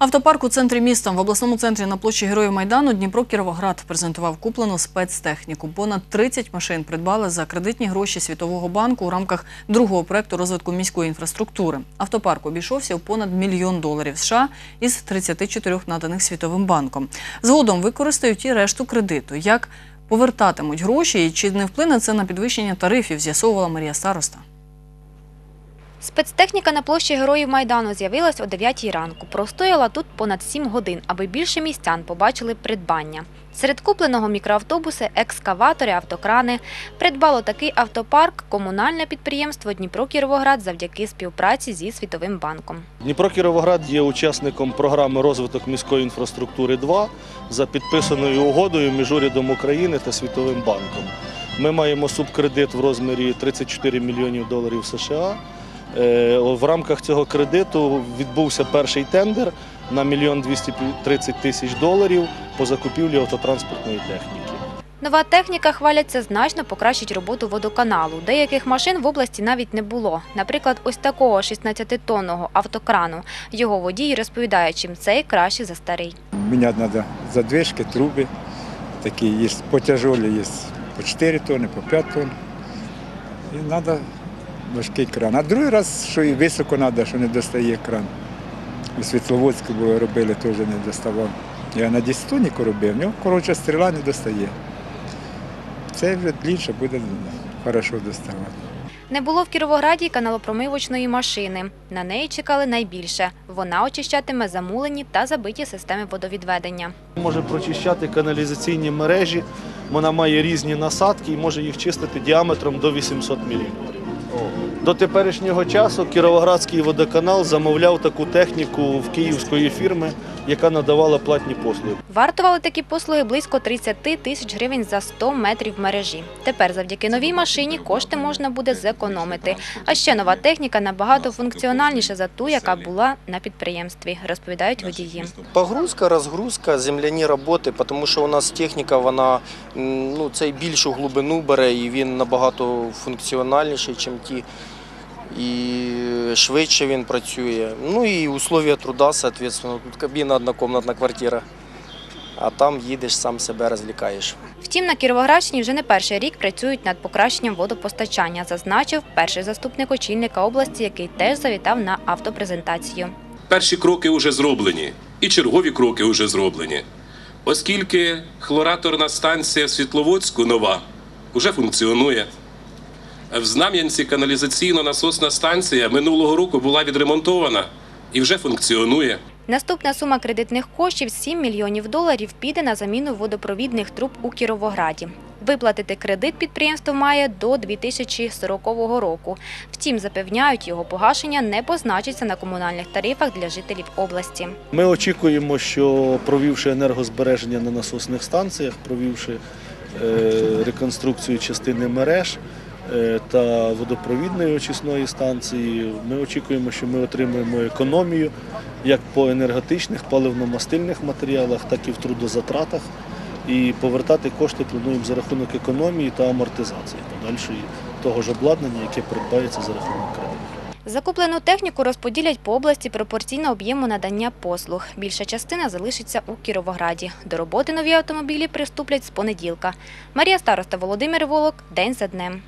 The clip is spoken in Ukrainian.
Автопарк у центрі міста в обласному центрі на площі Героїв Майдану Дніпро Кіровоград презентував куплену спецтехніку. Понад 30 машин придбали за кредитні гроші Світового банку у рамках другого проекту розвитку міської інфраструктури. Автопарк обійшовся у понад мільйон доларів США із 34 наданих Світовим банком. Згодом використають і решту кредиту. Як повертатимуть гроші і чи не вплине це на підвищення тарифів, з'ясовувала Марія Староста. Спецтехніка на площі Героїв Майдану з'явилась о 9 ранку. Простояла тут понад 7 годин, аби більше містян побачили придбання. Серед купленого мікроавтобуси, екскаватори, автокрани придбало такий автопарк комунальне підприємство Дніпро Кіровоград завдяки співпраці зі Світовим банком. Дніпро Кіровоград є учасником програми розвиток міської інфраструктури 2 за підписаною угодою між урядом України та Світовим банком. Ми маємо субкредит в розмірі 34 мільйонів доларів США. Е, В рамках цього кредиту відбувся перший тендер на 1 мільйон 230 тисяч доларів по закупівлі автотранспортної техніки. Нова техніка, хваляться, значно покращить роботу водоканалу. Деяких машин в області навіть не було. Наприклад, ось такого 16-тонного автокрану. Його водій розповідає, чим цей краще за старий. Менять надо задвижки, трубы. Такие есть потяжелые, есть по 4 тонны, по 5 тонн. І треба важкий кран. А другий раз, що і високо треба, що не достає кран. У Світловодську було робили, теж не доставав. Я на 10 тонніку робив, в нього коротша стріла не достає. Це вже більше буде хорошо доставати. Не було в Кіровограді каналопромивочної машини. На неї чекали найбільше. Вона очищатиме замулені та забиті системи водовідведення. Може прочищати каналізаційні мережі, вона має різні насадки і може їх чистити діаметром до 800 мм. 哦。До теперішнього часу Кіровоградський водоканал замовляв таку техніку в київської фірми, яка надавала платні послуги. Вартували такі послуги близько 30 тисяч гривень за 100 метрів мережі. Тепер завдяки новій машині кошти можна буде зекономити. А ще нова техніка набагато функціональніша за ту, яка була на підприємстві, розповідають водії. Погрузка, розгрузка, земляні роботи, тому що у нас техніка, вона ну, цей більшу глибину бере і він набагато функціональніший, ніж ті. І швидше він працює. Ну і условия труда, соответственно. Тут кабіна однокомнатна квартира. А там їдеш, сам себе розвлікаєш. Втім, на Кіровоградщині вже не перший рік працюють над покращенням водопостачання, зазначив перший заступник очільника області, який теж завітав на автопрезентацію. Перші кроки вже зроблені, і чергові кроки вже зроблені. Оскільки хлораторна станція в Світловодську нова вже функціонує. В Знам'янці каналізаційно-насосна станція минулого року була відремонтована і вже функціонує. Наступна сума кредитних коштів 7 мільйонів доларів піде на заміну водопровідних труб у Кіровограді. Виплатити кредит підприємство має до 2040 року. Втім, запевняють, його погашення не позначиться на комунальних тарифах для жителів області. Ми очікуємо, що провівши енергозбереження на насосних станціях, провівши е, реконструкцію частини мереж та водопровідної очисної станції, ми очікуємо, що ми отримаємо економію як по енергетичних, паливно-мастильних матеріалах, так і в трудозатратах. І повертати кошти плануємо за рахунок економії та амортизації подальшої того ж обладнання, яке придбається за рахунок кредиту. Закуплену техніку розподілять по області пропорційно об'єму надання послуг. Більша частина залишиться у Кіровограді. До роботи нові автомобілі приступлять з понеділка. Марія Староста, Володимир Волок. День за днем.